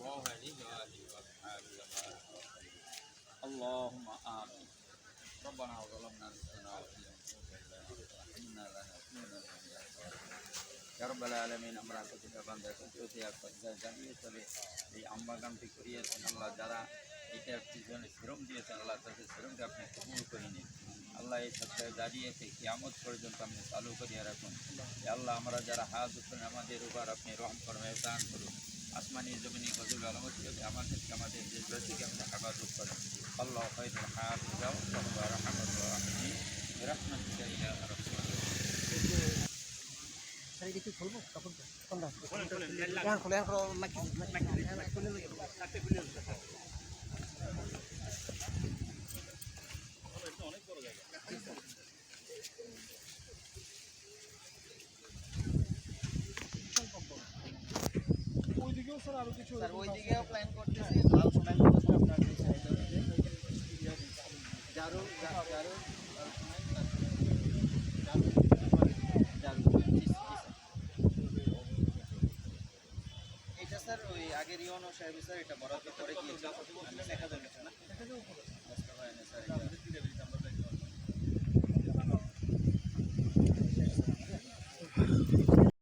صلى الله عليه وآله وأصحابه وبارك وسلم اللهم آمين ربنا ظلمنا أنفسنا وإن لم تغفر لنا وترحمنا لنكونن من الخاسرين يا رب العالمين আমরা প্রতিটা বান্দার প্রতি একবার জানিয়ে চলে এই আম্বাগানটি করিয়েছেন আল্লাহ যারা এটার পিছনে শ্রম দিয়েছেন আল্লাহ তাদের শ্রমকে আপনি কবুল করে নিন আল্লাহ এই সপ্তাহে দাঁড়িয়েছে কিয়ামত পর্যন্ত আপনি চালু করিয়ে রাখুন এ আল্লাহ আমরা যারা হাত উঠবেন আমাদের উপর আপনি রহম করুন এহসান করুন আলমসিয়ত আমাদেরকে আমাদের দেশগুলো থেকে আপনি আবাদত করেন আল্লাহ খৈর হাফিজাও রহমত আপনি রহমতিকা ইয়া রসুল কিছু খুলবো তখন স্যার আরও কিছু স্যার ওইদিকেও প্ল্যান করতেছি লাল প্ল্যান করতেছি আপনার এই সাইডে জারু জারু জারু এটা স্যার ওই আগের ইউনো সাহেব স্যার এটা বরাদ্দ করে দিয়েছে আমি দেখা যাবে